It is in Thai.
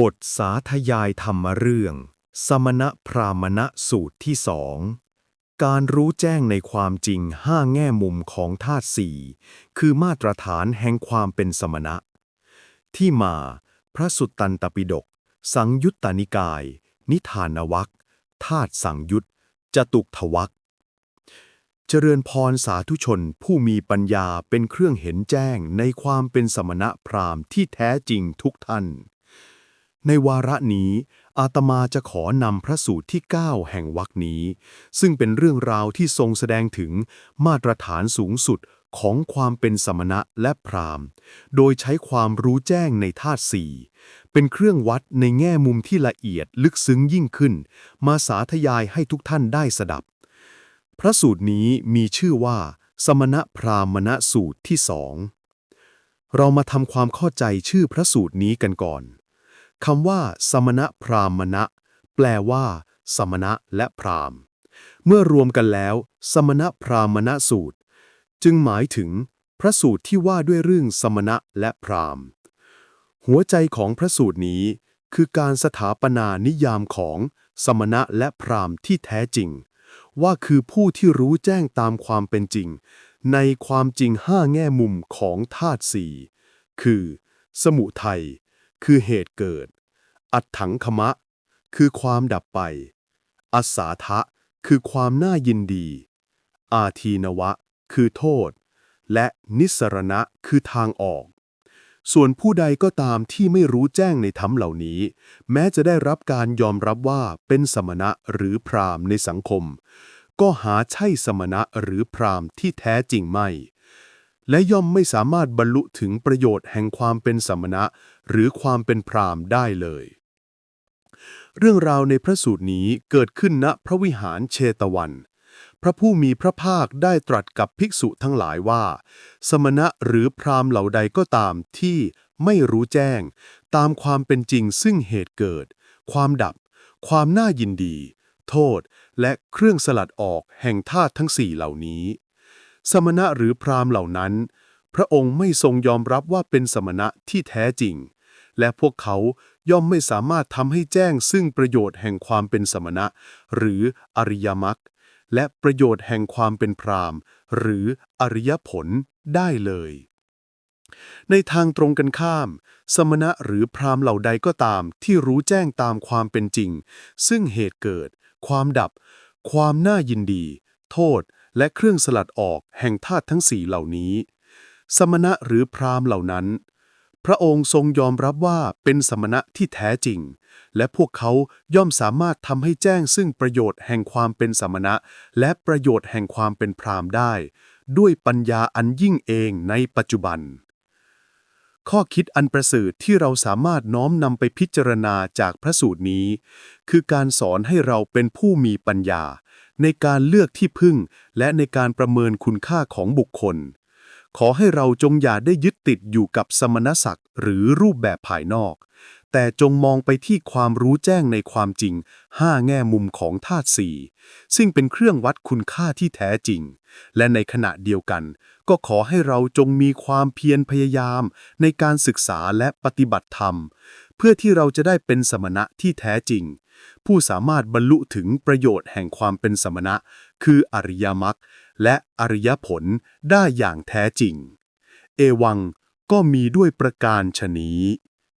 บทสาธยายธรรมเรื่อง สมณพราหมณสูตรที่สองการรู้แจ้งในความจริงห้าแง่มุมของธาตุสี่คือมาตรฐานแห่งความเป็นสมณะ ที่มา พระสุตตันตปิฎกสังยุตตานิกาย นิทานวัคธาตุสังยุตจตุกทวัคเจริญพรสาธุชนผู้มีปัญญาเป็นเครื่องเห็นแจ้งในความเป็นสมณะพราหมณ์ที่แท้จริงทุกท่าน ในวาระนี้ อาตมาจะขอนำพระสูตรที่ 9 แห่งวรรคนี้ ซึ่งเป็นเรื่องราวที่ทรงแสดงถึงมาตรฐานสูงสุดของความเป็นสมณะและพราหมณ์ โดยใช้ความรู้แจ้งในธาตุสี่เป็นเครื่องวัดในแง่มุมที่ละเอียดลึกซึ้งยิ่งขึ้น มาสาธยายให้ทุกท่านได้สดับ พระสูตรนี้มีชื่อว่า สมณะพราหมณสูตรที่สองเรามาทำความเข้าใจชื่อพระสูตรนี้กันก่อน คำว่า สมณะพราหมณะ แปลว่า สมณะและพราหมณ์ เมื่อรวมกันแล้ว สมณะพราหมณสูตร จึงหมายถึง พระสูตรที่ว่าด้วยเรื่องสมณะและพราหมณ์ หัวใจของพระสูตรนี้ คือการสถาปนานิยามของสมณะและพราหมณ์ที่แท้จริง ว่าคือผู้ที่รู้แจ้งตามความเป็นจริง ในความจริงห้าแง่มุมของธาตุสี่คือ สมุทัย คือเหตุเกิด อัตถังคมะ คือความดับไป อัสสาทะ คือความน่ายินดี อาทีนวะ คือโทษ และนิสสรณะ คือทางออก ส่วนผู้ใดก็ตามที่ไม่รู้แจ้งในธรรมเหล่านี้ แม้จะได้รับการยอมรับว่าเป็นสมณะหรือพราหมณ์ในสังคม ก็หาใช่สมณะหรือพราหมณ์ที่แท้จริงไม่ และย่อมไม่สามารถบรรลุถึงประโยชน์แห่งความเป็นสมณะ หรือความเป็นพรามได้เลย เรื่องราวในพระสูตรนี้เกิดขึ้นณพระวิหารเชตวัน พระผู้มีพระภาคได้ตรัสกับภิกษุทั้งหลายว่า สมณะหรือพรามเหล่าใดก็ตามที่ไม่รู้แจ้ง ตามความเป็นจริงซึ่งเหตุเกิด ความดับ ความน่ายินดี โทษ และเครื่องสลัดออกแห่งธาตุทั้งสี่เหล่านี้ สมณะหรือพราหมณ์เหล่านั้น พระองค์ไม่ทรงยอมรับว่าเป็นสมณะที่แท้จริง และพวกเขาย่อมไม่สามารถทำให้แจ้งซึ่งประโยชน์แห่งความเป็นสมณะ หรืออริยมรรคและประโยชน์แห่งความเป็นพราหมณ์ หรืออริยผลได้เลย ในทางตรงกันข้าม สมณะหรือพราหมณ์เหล่าใดก็ตามที่รู้แจ้งตามความเป็นจริง ซึ่งเหตุเกิด ความดับ ความน่ายินดี โทษ และเครื่องสลัดออกแห่งธาตุทั้งสี่เหล่านี้ สมณะหรือพราหมณ์เหล่านั้น พระองค์ทรงยอมรับว่าเป็นสมณะที่แท้จริง และพวกเขาย่อมสามารถทำให้แจ้งซึ่งประโยชน์แห่งความเป็นสมณะ และประโยชน์แห่งความเป็นพราหมณ์ได้ ด้วยปัญญาอันยิ่งเองในปัจจุบันข้อคิดอันประเสริฐที่เราสามารถน้อมนำไปพิจารณาจากพระสูตรนี้ คือการสอนให้เราเป็นผู้มีปัญญา ในการเลือกที่พึ่ง และในการประเมินคุณค่าของบุคคล ขอให้เราจงอย่าได้ยึดติดอยู่กับสมณศักดิ์หรือรูปแบบภายนอก แต่จงมองไปที่ความรู้แจ้งในความจริงห้าแง่มุมของธาตุสี่ซึ่งเป็นเครื่องวัดคุณค่าที่แท้จริง และในขณะเดียวกัน ก็ขอให้เราจงมีความเพียรพยายามในการศึกษาและปฏิบัติธรรม เพื่อที่เราจะได้เป็นสมณะที่แท้จริง ผู้สามารถบรรลุถึงประโยชน์แห่งความเป็นสมณะ คืออริยมรรคและอริยผลได้อย่างแท้จริง เอวังก็มีด้วยประการชนี้